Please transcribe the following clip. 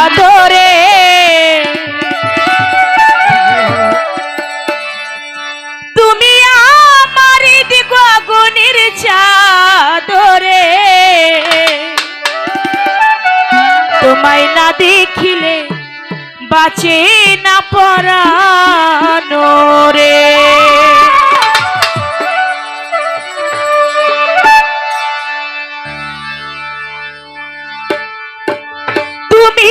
আদরে। তুমি আমার দিগ আগুনের চাদরে। তোমায় না দেখিলে বাঁচে না পরানো রে তুমি